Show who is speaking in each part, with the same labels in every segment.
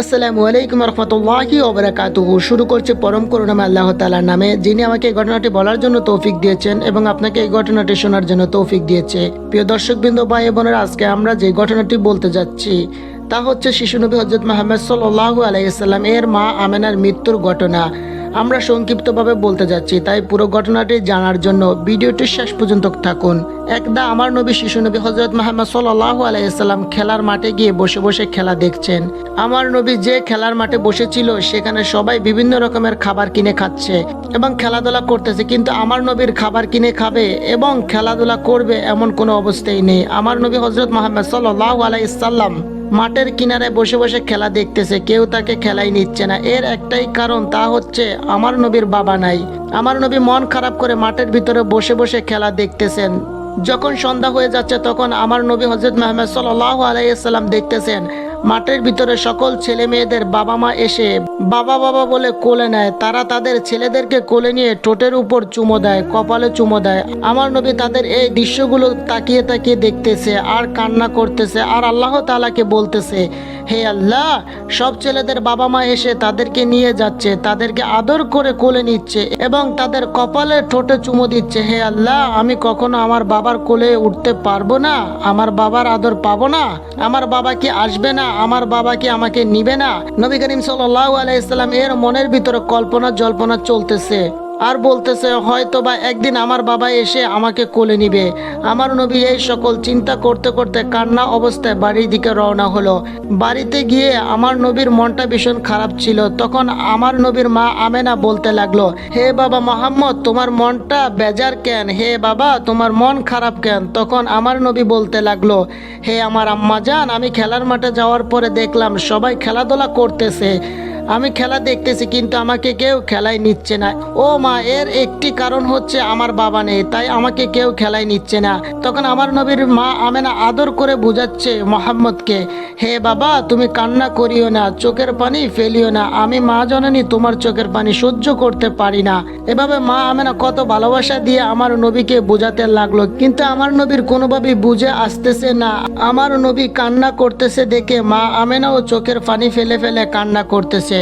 Speaker 1: আসসালামু আলাইকুম রহমতুল্লাহি ওবরাকাতুহু শুরু করছে পরম করুণাময় আল্লাহ তালার নামে, যিনি আমাকে এই ঘটনাটি বলার জন্য তৌফিক দিয়েছেন এবং আপনাকে এই ঘটনাটি শোনার জন্য তৌফিক দিয়েছে। প্রিয় দর্শক দর্শকবৃন্দ ভাই বোনেরা আজকে আমরা যে ঘটনাটি বলতে যাচ্ছি, তা হচ্ছে শিশু নবী হজরত মাহমদ সাল্লাহ আলাইসাল্লাম এর মা আমেনার মৃত্যুর ঘটনা। আমরা সংক্ষিপ্তভাবে বলতে যাচ্ছি, তাই পুরো ঘটনাটি জানার জন্য ভিডিওটি শেষ পর্যন্ত থাকুন। একদা আমার নবী, শিশু নবী হজরত মাহমদ সাল্লাহ আলাইসাল্লাম খেলার মাঠে গিয়ে বসে বসে খেলা দেখছেন। আমার নবী যে খেলার মাঠে বসেছিল, সেখানে সবাই বিভিন্ন রকমের খাবার কিনে খাচ্ছে এবং খেলাধুলা করতেছে, কিন্তু আমার নবীর খাবার কিনে খাবে এবং খেলাধুলা করবে এমন কোনো অবস্থাই নেই। আমার নবী হজরত মাহমদ সাল্লাহ আলাইসাল্লাম মাঠের কিনারে বসে বসে খেলা দেখতেছে, কেউ তাকে খেলাই নিচ্ছে না। এর একটাই কারণ, তা হচ্ছে আমার নবীর বাবা নাই। আমার নবী মন খারাপ করে মাঠের ভিতরে বসে বসে খেলা দেখতেছেন। যখন সন্ধ্যা হয়ে যাচ্ছে, তখন আমার নবী হজরত মাহমদ সাল্লাহ আলাইসাল্লাম দেখতেছেন মাঠের ভিতরে সকল ছেলে মেয়েদের বাবা মা এসে বাবা বাবা বলে কোলে নেয়। তারা তাদের ছেলেদেরকে কোলে নিয়ে ঠোঁটের উপর চুমো দেয়, কপালে চুমো দেয়। আমার নবী তাদের এই দৃশ্যগুলো তাকিয়ে তাকিয়ে দেখতেছে আর কান্না করতেছে আর আল্লাহ তালাকে বলতেছে, হে আল্লাহ, সব ছেলেদের বাবা মা এসে তাদেরকে নিয়ে যাচ্ছে, তাদেরকে আদর করে কোলে নিচ্ছে এবং তাদের কপালে ঠোঁটে চুমো দিচ্ছে। হে আল্লাহ, আমি কখনো আমার বাবার কোলে উঠতে পারব না, আমার বাবার আদর পাবো না, আমার বাবা কি আসবে না? আমার বাবা কি আমাকে নিবে না? নবী করিম সাল্লাহ আলাইসাল্লাম এর মনের ভিতরে কল্পনা জল্পনা চলতেছে। আর বলতেছে হয়তো বা একদিন আমার বাবা এসে আমাকে কোলে নিবে। আমার নবী এই সকল চিন্তা করতে করতে কান্না অবস্থায় বাড়ির দিকে রওনা হলো। বাড়িতে গিয়ে আমার নবীর মনটা ভীষণ খারাপ ছিল। তখন আমার নবীর মা আমেনা বলতে লাগল, হে বাবা মোহাম্মদ, তোমার মনটা বেজার কেন? হে বাবা, তোমার মন খারাপ কেন? তখন আমার নবী বলতে লাগল, হে আমার আম্মা জান, আমি খেলার মাঠে যাওয়ার পরে দেখলাম সবাই খেলাধুলা করতেছে। আমি খেলা দেখতেছি, কিন্তু আমাকে কেউ খেলায় নিচ্ছে না। ও মা, এর একটি কারণ হচ্ছে আমার বাবা নেই, তাই আমাকে কেউ খেলায় নিচ্ছে না। তখন আমার নবীর মা আমেনা আদর করে বুঝাচ্ছে মোহাম্মদকে, হে বাবা, তুমি কান্না করিও না, চোখের পানি ফেলিও না, আমি মা জননী, তোমার চোখের পানি সহ্য করতে পারি না। এভাবে মা আমেনা কত ভালোবাসা দিয়ে আমার নবীকে বোঝাতে লাগল, কিন্তু আমার নবীর কোনোভাবেই বুঝে আসতেছে না। আমার নবী কান্না করতেছে দেখে মা আমেনাও চোখের পানি ফেলে ফেলে কান্না করতেছে।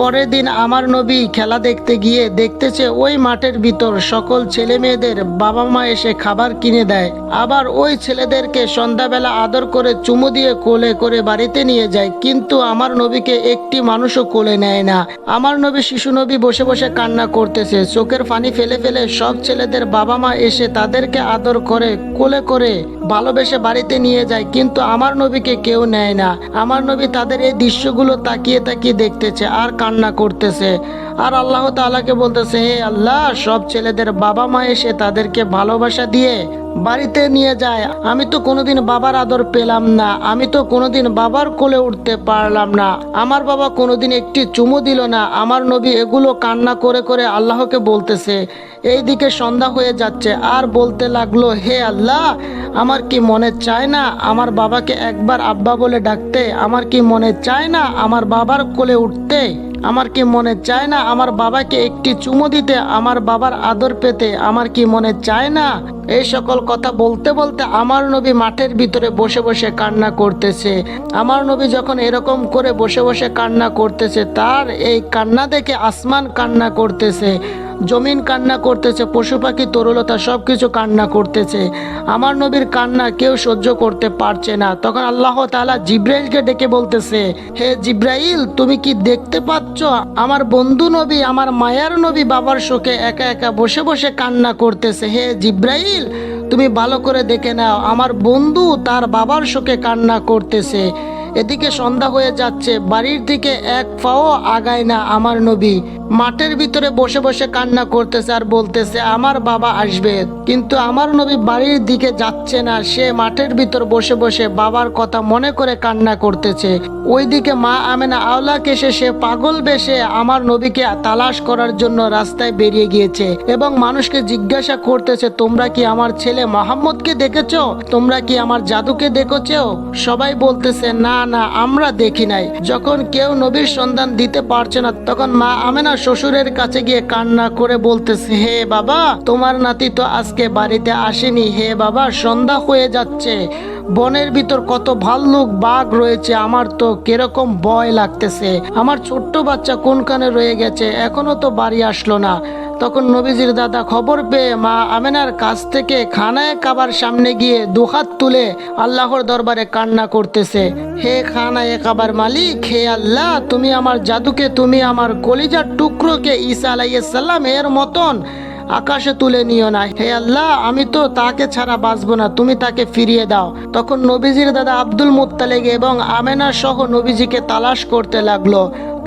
Speaker 1: পরের দিন আমার নবী খেলা দেখতে গিয়ে দেখতেছে ওই মাঠের ভিতর সকল ছেলে মেয়েদের বাবা মা এসে খাবার কিনে দেয়। আবার ওই ছেলেদেরকে সন্ধ্যাবেলা আদর করে চুমু দিয়ে কোলে করে বাড়িতে নিয়ে যায়। কিন্তু আমার নবীকে একটি মানুষও কোলে নেয় না। আমার নবী শিশু নবী বসে বসে কান্না করতেছে। চোখের পানি ফেলে ফেলে সব ছেলেদের বাবা মা এসে তাদেরকে আদর করে, কোলে করে ভালোবেসে বাড়িতে নিয়ে যায়। কিন্তু আমার নবীকে কেউ নেয় না। আমার নবী তাদের এই দৃশ্যগুলো তাকিয়ে তাকিয়ে দেখতেছে। আর কান্না করতেছে। আর আল্লাহ তাআলাকে বলতেছে, হে আল্লাহ, সব ছেলেদের বাবা মা এসে তাদেরকে ভালোবাসা দিয়ে বাড়িতে নিয়ে যায়। আমি তো কোনোদিন বাবার আদর পেলাম না। আমি তো কোনোদিন বাবার কোলে উঠতে পারলাম না। আমার বাবা কোনোদিন একটি চুমু দিল না। আমার নবী এগুলো কান্না করে করে আল্লাহকে বলতেছে। এইদিকে সন্ধ্যা হয়ে যাচ্ছে। আর বলতে লাগল, হে আল্লাহ, আমার কি মনে চায় না আমার বাবাকে একবার আব্বা বলে ডাকতে? আমার কি মনে চায় না আমার বাবার কোলে উঠতে? আমার কি মনে চায় না আমার বাবাকে একটি চুমো দিতে আমার বাবার আদর পেতে আমার কি মনে চায় না? এই সকল কথা বলতে বলতে আমার নবী মাঠের ভিতরে বসে বসে কান্না করতেছে। আমার নবী যখন এরকম করে বসে বসে কান্না করতেছে, তার এই কান্না দেখে আসমান কান্না করতেছে, জমিন কান্না করতেছে, পশু পাখি, তরুলতা সব কিছু কান্না করতেছে। আমার নবীর কান্না কেউ সহ্য করতে পারছে না। তখন আল্লাহ তাআলা জিব্রাইলকে ডেকে বলতেছে, হে জিব্রাইল, তুমি কি দেখতে পাচ্ছ? আমার বন্ধু নবী, আমার মায়ার নবী বাবার শোকে একা একা বসে বসে কান্না করতেছে। হে জিব্রাইল তুমি ভালো করে দেখে নাও আমার বন্ধু তার বাবার শোকে কান্না করতেছে। এদিকে সন্ধ্যা হয়ে যাচ্ছে। বাড়ির দিকে এক পাও আগায় না আমার নবী। মাঠের ভিতরে বসে বসে কান্না করতেছে আর বলতেছে, আমার বাবা আসবে। কিন্তু আমার নবী বাড়ির দিকে যাচ্ছে না। সে মাঠের ভিতর বসে বসে বাবার কথা মনে করে কান্না করতেছে। ওইদিকে মা আমেনা আওলাকে এসে সে পাগল বেশে আমার নবীকে তালাশ করার জন্য রাস্তায় বেরিয়ে গিয়েছে এবং মানুষকে জিজ্ঞাসা করতেছে, তোমরা কি আমার ছেলে মোহাম্মদকে দেখেছ? তোমরা কি আমার জাদুকে দেখেছ? সবাই বলতেছে, না না, আমরা দেখি নাই। যখন কেউ নবীর সন্ধান দিতে পারছে না, তখন মা আমেনা শ্বশুরের কাছে গিয়ে কান্না করে বলতেছে, হে বাবা, তোমার নাতি তো আজকে বাড়িতে আসেনি। হে বাবা, সন্ধ্যা হয়ে যাচ্ছে। বনের ভিতর কত ভাল্লুক বাঘ রয়েছে, আমার তো কীরকম ভয় লাগতেছে। আমার ছোট্ট বাচ্চা কোনখানে রয়ে গেছে? এখনও তো বাড়ি আসলো না। তখন নবীজির দাদা খবর পেয়ে মা আমেনার কাছ থেকে খানায় কাবার সামনে গিয়ে দুহাত তুলে আল্লাহর দরবারে কান্না করতেছে। হে খানায় কাবার মালিক, হে আল্লাহ, তুমি আমার জাদুকে, তুমি আমার কলিজার টুকরোকে ঈসা আলাইসাল্লাম এর মতন আকাশে তুলে নিও না। হে আল্লাহ, আমি তো তাকে ছাড়া বাঁচবো না, তুমি তাকে ফিরিয়ে দাও। তখন নবীজির দাদা আব্দুল মুত্তালেগ এবং আমেনা সহ নবীজিকে তালাশ করতে লাগল।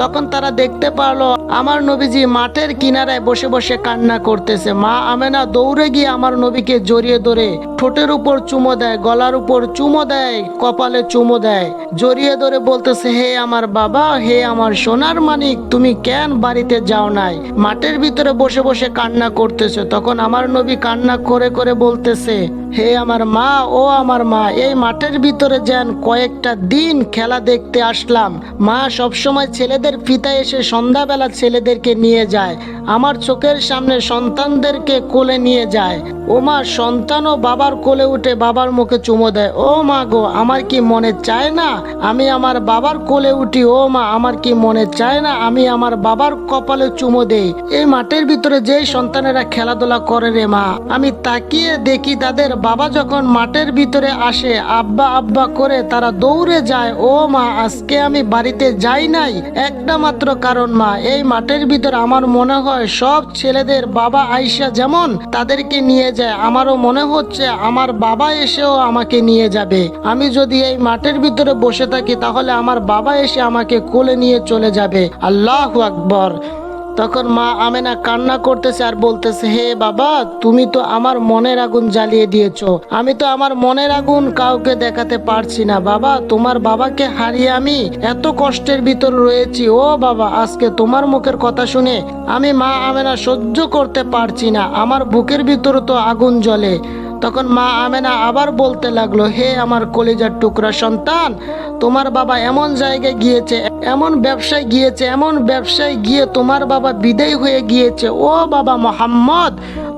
Speaker 1: তখন তারা দেখতে পারল, আমার নবীজি মাঠের কিনারায় বসে বসে কান্না করতেছে। মা আমেনা দৌড়ে গিয়ে আমার নবীকে জড়িয়ে ধরে ঠোঁটের উপর চুমো দেয়, গলার উপর চুমো দেয়, কপালে চুমো দেয়। জড়িয়ে ধরে বলতেছে, হে আমার বাবা, হে আমার সোনার মানিক, তুমি কেন বাড়িতে যাও নাই? মাঠের ভিতরে বসে বসে কান্না করতেছে। তখন আমার নবী কান্না করে করে বলতেছে, হে আমার মা, ও আমার মা, এই মাঠের ভিতরে যান কয়েকটা দিন খেলা দেখতে আসলাম। মা সবসময় ছেলেদের পিতা এসে সন্ধ্যাবেলা ছেলেদেরকে নিয়ে যায়। আমার চোখের সামনে সন্তানদেরকে কোলে নিয়ে যায়। ও মা সন্তানও বাবার কোলে উঠে বাবার মুখে চুমো দেয়। ও মা গো, আমার কি মনে চায় না? আমি আমার বাবার কোলে উঠি। ও মা, আমার কি মনে চায় না? আমি আমার বাবার কপালে চুমো দেই। এই মাঠের ভিতরে যেই সন্তানেরা খেলাধুলা করে রে মা, আমি তাকিয়ে দেখি তাদের বাবা যখন মাঠের ভিতরে আসে, আব্বা আব্বা করে তারা দৌড়ে যায়। ও মা, আজকে আমি বাড়িতে যাই নাই। একটা মাত্র কারণ মা। এই মাঠের ভিতর আমার মনে হয় সব ছেলেদের বাবা আইসা যেমন তাদেরকে নিয়ে যায়, আমারও মনে হচ্ছে আমার বাবা এসেও আমাকে নিয়ে যাবে। আমি যদি এই মাঠের ভিতরে বসে থাকি, তাহলে আমার বাবা এসে আমাকে কোলে নিয়ে চলে যাবে। আল্লাহ আকবর। তখন মা আমেনা কান্না করতেছে আর বলতেছে, হে বাবা, তুমি তো আমার মনের আগুন জ্বালিয়ে দিয়েছ। আমি তো আমার মনের আগুন কাউকে দেখাতে পারছি না। বাবা, তোমার বাবাকে হারিয়ে আমি এত কষ্টের ভিতর রয়েছি। ও বাবা, আজকে তোমার মুখের কথা শুনে আমি মা আমেনা সহ্য করতে পারছি না। আমার বুকের ভিতর তো আগুন জ্বলে। তখন মা আমেনা আবার বলতে লাগল, হে আমার কলিজার টুকরা সন্তান, তোমার বাবা এমন জায়গায় গিয়েছে, এমন ব্যবসায় গিয়েছে, এমন ব্যবসায় গিয়ে তোমার বাবা বিদায় হয়ে গিয়েছে। ও বাবা মোহাম্মদ,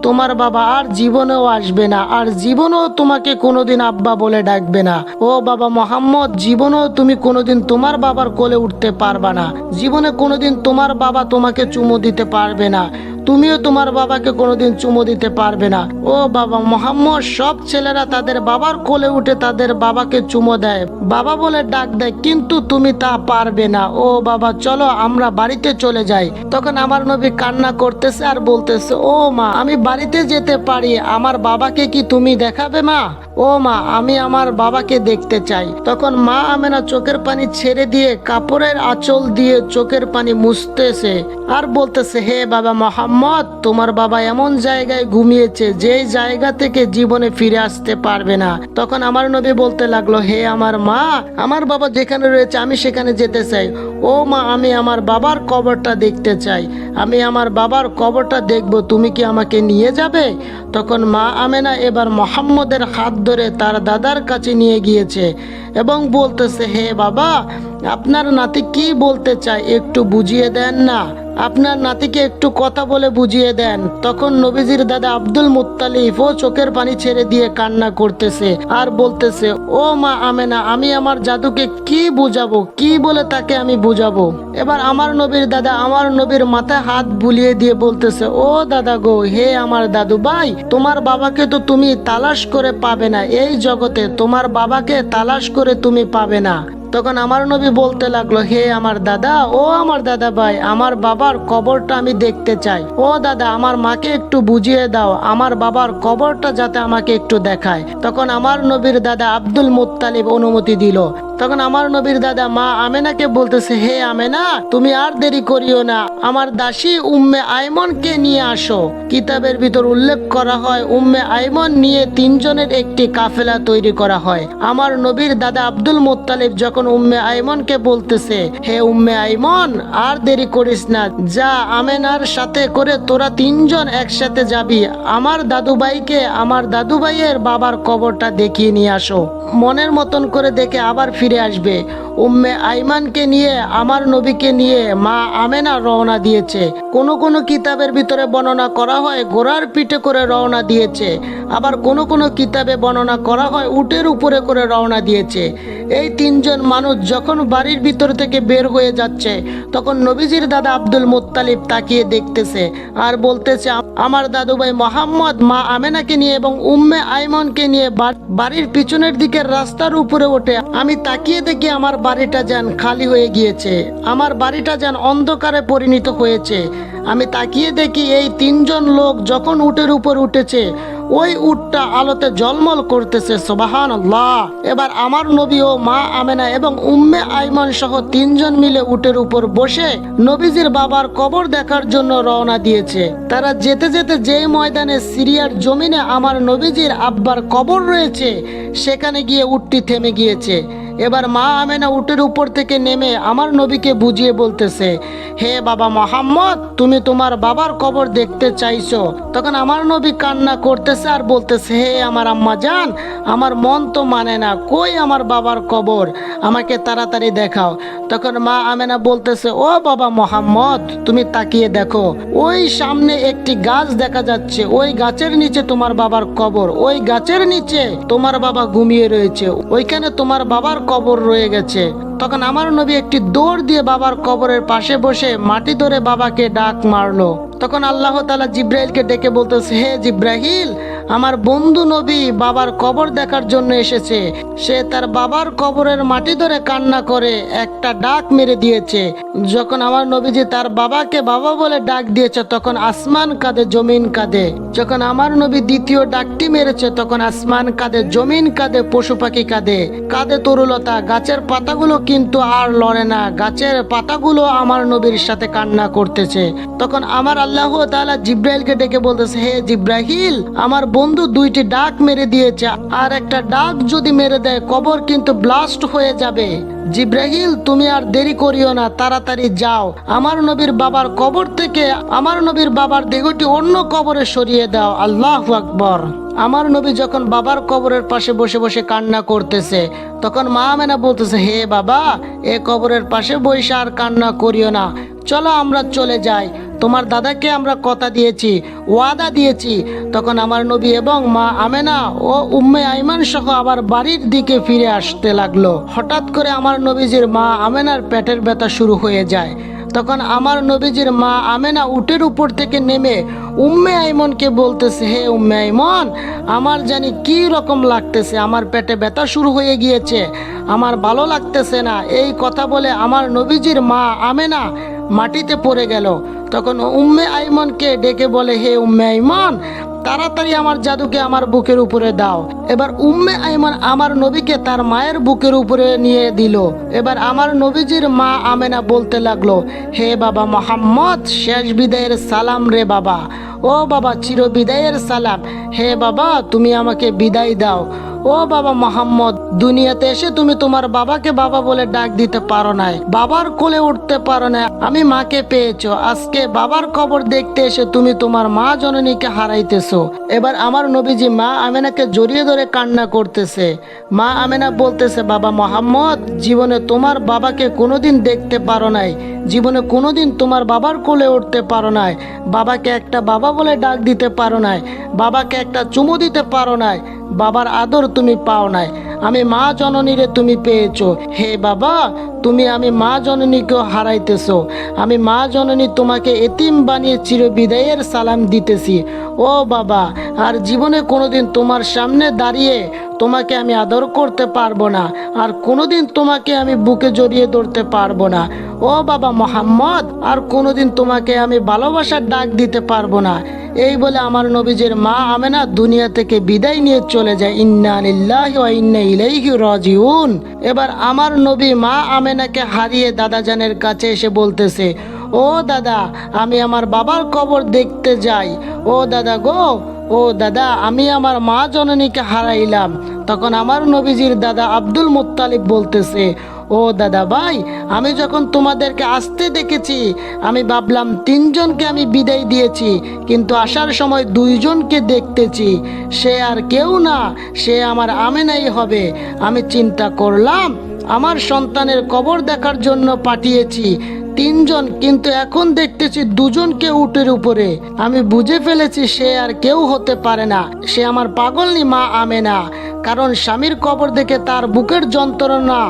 Speaker 1: তোমার বাবা আর জীবনেও আসবে না, আর জীবনেও তোমাকে কোনোদিন আব্বা বলে ডাকবে না। ও বাবা মোহাম্মদ, জীবনেও তুমি কোনোদিন তোমার বাবার কোলে উঠতে পারবা না। জীবনে কোনোদিন তোমার বাবা তোমাকে চুমু দিতে পারবে না। তুমিও তোমার বাবাকে কোনোদিন চুমো দিতে পারবে না। ও বাবা, মোহাম্মদ, সব ছেলেরা তাদের বাবার কোলে উঠে তাদের বাবাকে চুমো দেয়। বাবা বলে ডাক দেয়, কিন্তু তুমি তা পারবে না। ও বাবা, চলো, আমরা বাড়িতে চলে যাই। তখন আমার নবী কান্না করতেছে আর বলতেছে, ও মা, আমি বাড়িতে যেতে পারি। আমার বাবাকে কি তুমি দেখাবে মা? ও মা, আমি আমার বাবাকে দেখতে চাই। তখন মা আমেনা চোখের পানি ছেড়ে দিয়ে কাপড়ের আঁচল দিয়ে চোখের পানি মুছতেছে আর বলতেছে, হে বাবা, মোহাম্মদ তোমার বাবা এমন জায়গায় ঘুমিয়েছে, যেই জায়গা থেকে জীবনে ফিরে আসতে পারবে না। তখন আমার নবী বলতে লাগল, হে আমার মা, আমার বাবা যেখানে রয়েছে, আমি সেখানে যেতে চাই। ও মা, আমি আমার বাবার কবরটা দেখতে চাই। আমি আমার বাবার কবরটা দেখব, তুমি কি আমাকে নিয়ে যাবে? তখন মা আমেনা এবার মোহাম্মদের হাত ধরে তার দাদার কাছে নিয়ে গিয়েছে এবং বলতেছে, হে বাবা, আপনার নাতি কি বলতে চায়, একটু বুঝিয়ে দেন না। আপনার নাতিকে একটু কথা বলে বুঝিয়ে দেন। তখন নবীজির দাদা আব্দুল মুত্তালিফ ও চোখের পানি ছেড়ে দিয়ে কান্না করতেছে আর বলতেছে, ও মা আমেনা, আমি আমার জাদুকে কি বুঝাবো? কি বলে তাকে আমি বুঝাবো? এবার আমার নবীর দাদা আমার নবীর মাথায় হাত বুলিয়ে দিয়ে বলতেছে, ও দাদা গো, হে আমার দাদু ভাই, তোমার বাবাকে তো তুমি তালাশ করে পাবে না। এই জগতে তোমার বাবাকে তালাশ করে তুমি পাবে না। তখন আমার নবী বলতে লাগল, হে আমার দাদা, ও আমার দাদা ভাই, আমার বাবার কবরটা আমি দেখতে চাই। ও দাদা, আমার মাকে একটু বুঝিয়ে দাও, আমার বাবার কবরটা যাতে আমাকে একটু দেখায়। তখন আমার নবীর দাদা আব্দুল মুত্তালিব অনুমতি দিল। তখন আমার নবীর দাদা মা আমেনাকে বলতেছে, হে আমেনা, তুমি আর দেরি করিও না। আমার দাসী উম্মে আইমনকে নিয়ে আসো। কিতাবের ভিতর উল্লেখ করা হয়, উম্মে আইমন নিয়ে তিনজনের একটি কাফেলা তৈরি করা হয়। আমার নবীর দাদা আব্দুল মুত্তালিব যখন উম্মে আইমনকে বলতেছে, হে উম্মে আইমন, আর দেরি করিস না। যা আমেনার সাথে করে তোরা তিনজন একসাথে যাবি। আমার দাদুভাইকে আমার দাদুভাইয়ের বাবার কবরটা দেখিয়ে নিয়ে আসো। মনের মতন করে দেখে আবার ফিরে আসবে। উম্মে আইমানকে নিয়ে, আমার নবীকে নিয়ে মা আমেনা রওনা দিয়েছে। কোন কোন কিতাবের ভিতরে বর্ণনা করা হয়, ঘোড়ার পিঠে করে রওনা দিয়েছে। আবার কোন কোন কিতাবে বর্ণনা করা হয়, উটের উপরে করে রওনা দিয়েছে। এই তিনজন মানুষ যখন বাড়ির ভিতর থেকে বের হয়ে যাচ্ছে, তখন নবীজির দাদা আব্দুল মুত্তালিব তাকিয়ে দেখতেছে আর বলতেছে, আমার দাদু ভাই মোহাম্মদ মা আমেনাকে নিয়ে এবং উম্মে আইমনকে নিয়ে বাড়ির পিছনের দিকের রাস্তার উপরে ওঠে। আমি তাকিয়ে দেখি আমার বাড়িটা যেন খালি হয়ে গিয়েছে। আমার বাড়িটা যেন অন্ধকারে পরিণত হয়েছে। আমি তাকিয়ে দেখি এই তিনজন লোক যখন উটের উপর উঠেছে, ওই উটটা আলোতে জলমল করতেছে সোবাহান এবার আমার নবী ও মা আমেনা এবং উম্মে আইমান সহ তিনজন মিলে উটের উপর বসে নবীজির বাবার কবর দেখার জন্য রওনা দিয়েছে। তারা যেতে যেতে যেই ময়দানে সিরিয়ার জমিনে আমার নবীজির আব্বার কবর রয়েছে, সেখানে গিয়ে উটটি থেমে গিয়েছে। এবার মা আমেনা উটের উপর থেকে নেমে আমার নবীকে বুঝিয়ে বলতেছে, হে বাবা মোহাম্মদ, তুমি তোমার বাবার কবর দেখতে চাইছো। তখন আমার নবী কান্না করতেছে আর বলতেছে, হে আমার আম্মা জান, আমার মন তো মানে না, কই আমার বাবার কবর? আমাকে তাড়াতাড়ি দেখাও। তখন মা আমেনা বলতেছে, ও বাবা মোহাম্মদ, তুমি তাকিয়ে দেখো, ওই সামনে একটি গাছ দেখা যাচ্ছে, ওই গাছের নিচে তোমার বাবার কবর, ওই গাছের নিচে তোমার বাবা ঘুমিয়ে রয়েছে, ওইখানে তোমার বাবার কবর রয়ে গেছে। তখন আমার নবী একটি দৌড় দিয়ে বাবার কবরের পাশে বসে মাটি ধরে বাবাকে ডাক মারলো। তখন আল্লাহ তালা জিব্রাইলকে ডেকে বলতেছে, হে জিব্রাহিল আমার বন্ধু নবী বাবার কবর দেখার জন্য এসেছে। সে তার বাবার কবরের মাটি ধরে কান্না করে একটা ডাক মেরে দিয়েছে। যখন আমার নবীজি তার বাবাকে বাবা বলে ডাক দিয়েছে, তখন আসমান কাঁদে, জমিন কাঁদে। যখন আমার নবী দ্বিতীয় ডাকটি মেরেছে, তখন আসমান কাঁদে, জমিন কাঁদে, পশু পাখি কাঁদে। কাঁদে তরুলতা, গাছের পাতাগুলো কিন্তু আর লড়ে না। গাছের পাতাগুলো আমার নবীর সাথে কান্না করতেছে। তখন আমার আল্লাহ তাআলা জিব্রাইলকে ডেকে বলতেছে, হে জিব্রাহিল আমার বন্ধু দুইটি ডাক মেরে দিয়েছে। আর একটা ডাক যদি মেরে দেয়, কবর কিন্তু ব্লাস্ট হয়ে যাবে। জিব্রাহিল তুমি আর দেরি করিও না, তাড়াতাড়ি যাও। আমার নবীর বাবার কবর থেকে, আমার নবীর বাবার দেহটি অন্য কবরে সরিয়ে দাও। আল্লাহ আকবর। আমার নবী যখন বাবার কবরের পাশে বসে বসে কান্না করতেছে, তখন মা আমেনা বলতেছে, হে বাবা, এ কবরের পাশে বসে আর কান্না করিও না। চলো আমরা চলে যাই। তোমার দাদাকে আমরা কথা দিয়েছি, ওয়াদা দিয়েছি। তখন আমার নবী এবং মা আমেনা ও উম্মে আইমান সহ আবার বাড়ির দিকে ফিরে আসতে লাগল। হঠাৎ করে আমার নবীজির মা আমেনার পেটের ব্যথা শুরু হয়ে যায়। তখন আমার নবীজির মা আমেনা উটের উপর থেকে নেমে, উম্মে আইমনকে বলতেছে, হে উম্মে আইমন, আমার জানি কি রকম লাগতেছে, আমার পেটে ব্যথা শুরু হয়ে গিয়েছে, আমার ভালো লাগতেছে না। এই কথা বলে আমার নবীজির মা আমেনা মাটিতে পড়ে গেল। তখন উম্মে আইমনকে ডেকে বলে, হে উম্মে আইমন তাড়াতাড়ি আমার জাদুকে আমার বুকের উপরে দাও। এবার উম্মে আইমান আমার নবীকে তার মায়ের বুকের উপরে নিয়ে দিল। এবার আমার নবীজির মা আমেনা বলতে লাগল, হে বাবা মোহাম্মদ, শেষ বিদায়ের সালাম রে বাবা। ও বাবা চির বিদায়ের সালাম। হে বাবা, তুমি আমাকে বিদায় দাও। ও বাবা মোহাম্মদ, দুনিয়াতে এসে তুমি তোমার বাবাকে বাবা বলে ডাক দিতে পারো নাই। বাবার কোলে উঠতে পারো না আমি মাকে পেয়েছ। আজকে বাবার কবর দেখতে এসে তুমি তোমার মা জননীকে হারাইতেছো। এবার আমার নবীজি মা আমেনাকে জড়িয়ে ধরে কান্না করতেছে। মা আমেনা বলতেছে, বাবা মোহাম্মদ, জীবনে তোমার বাবাকে কোনোদিন দেখতে পারো নাই। জীবনে কোনোদিন তোমার বাবার কোলে উঠতে পারো নাই। বাবাকে একটা বাবা বলে ডাক দিতে পারো নাই। বাবাকে একটা চুমু দিতে পারো নাই। বাবার আদর তুমি পাও নাই। আমি মা জননীরে তুমি পেয়েছ। হে বাবা, তুমি আমি মা জননীকেও হারাইতেছ। আমি মা জননী তোমাকে এতিম বানিয়ে চিরবিদায়ের সালাম দিতেছি। ও বাবা, আর জীবনে কোনোদিন তোমার সামনে দাঁড়িয়ে তোমাকে আমি আদর করতে পারব না, আর কোনোদিন তোমাকে আমি বুকে জড়িয়ে ধরতে পারব না। ও বাবা মোহাম্মদ, আর কোনোদিন তোমাকে আমি ভালোবাসার ডাক দিতে পারব না। এই বলে আমার নবীজের মা আমেনা দুনিয়া থেকে বিদায় নিয়ে চলে যায়। ইন্না লিল্লাহি ওয়া ইন্না ইলাইহি রাজিউন। এবার আমার নবী মা আমেনাকে হারিয়ে দাদাজানের কাছে এসে বলতেছে, ও দাদা, আমি আমার বাবার কবর দেখতে যাই। ও দাদা গো, ও দাদা, আমি আমার মা জননীকে হারাইলাম। তখন আমার নবীজির দাদা আব্দুল মুত্তালিব বলতেছে ও দাদা ভাই, আমি যখন তোমাদেরকে আসতে দেখেছি, আমি ভাবলাম তিনজনকে আমি বিদায় দিয়েছি, কিন্তু আসার সময় দুইজনকে দেখতেছি। সে আর কেউ না, সে আমার আমেনাই হবে। আমি চিন্তা করলাম, আমার সন্তানের কবর দেখার জন্য পাঠিয়েছি। তিনজন, কিন্তু এখন দেখতেছি দুজনকে উটের উপরে। আমি বুঝে ফেলেছি সে আর কেউ হতে পারে না। সে আমার পাগলনি মা আমেনা, কারণ স্বামীর কবর দেখে তার বুকের যন্ত্রণা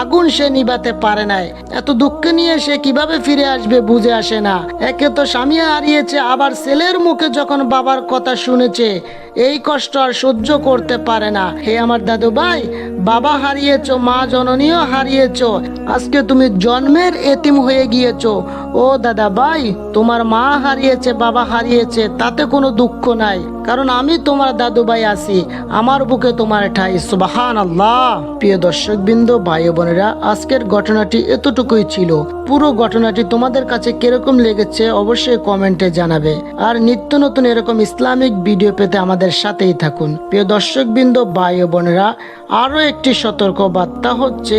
Speaker 1: আগুন সে নিবাতে পারে নাই। এত দুঃখ নিয়ে সে কীভাবে ফিরে আসবে বুঝে আসে না। একে তো স্বামী হারিয়েছে, আবার ছেলের মুখে যখন বাবার কথা শুনেছে, এই কষ্ট আর সহ্য করতে পারে না। হে আমার দাদু ভাই, বাবা হারিয়েছ, মা জননীও হারিয়েছ, আজকে তুমি জন্মের এতিম হয়ে গিয়েছো। ও দাদা ভাই, তোমার মা হারিয়েছে, বাবা হারিয়েছে, তাতে কোনো দুঃখ নাই। কারণ আমি তোমার দাদু ভাই আছি। আমার বুকে তোমার ঠাই। সুবাহান আল্লাহ প্রিয় দর্শক বিন্দু ভাই বোনেরা, আজকের ঘটনাটি এতটুকুই ছিল। পুরো ঘটনাটি তোমাদের কাছে কীরকম লেগেছে অবশ্যই কমেন্টে জানাবে। আর নিত্য নতুন এরকম ইসলামিক ভিডিও পেতে আমাদের সাথেই থাকুন। প্রিয় দর্শক বিন্দু ভাই বোনেরা, আরও একটি সতর্ক বার্তা হচ্ছে,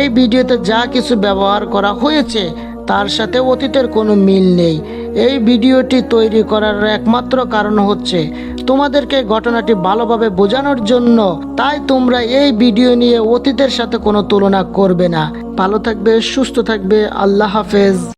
Speaker 1: এই ভিডিওতে যা কিছু ব্যবহার করা হয়েছে, তার সাথে অতীতের কোনো মিল নেই। এই ভিডিওটি তৈরি করার একমাত্র কারণ হচ্ছে তোমাদেরকে ঘটনাটি ভালোভাবে বোঝানোর জন্য। তাই তোমরা এই ভিডিও নিয়ে অতীতের সাথে কোনো তুলনা করবে না। ভালো থাকবে, সুস্থ থাকবে। আল্লাহ হাফেজ।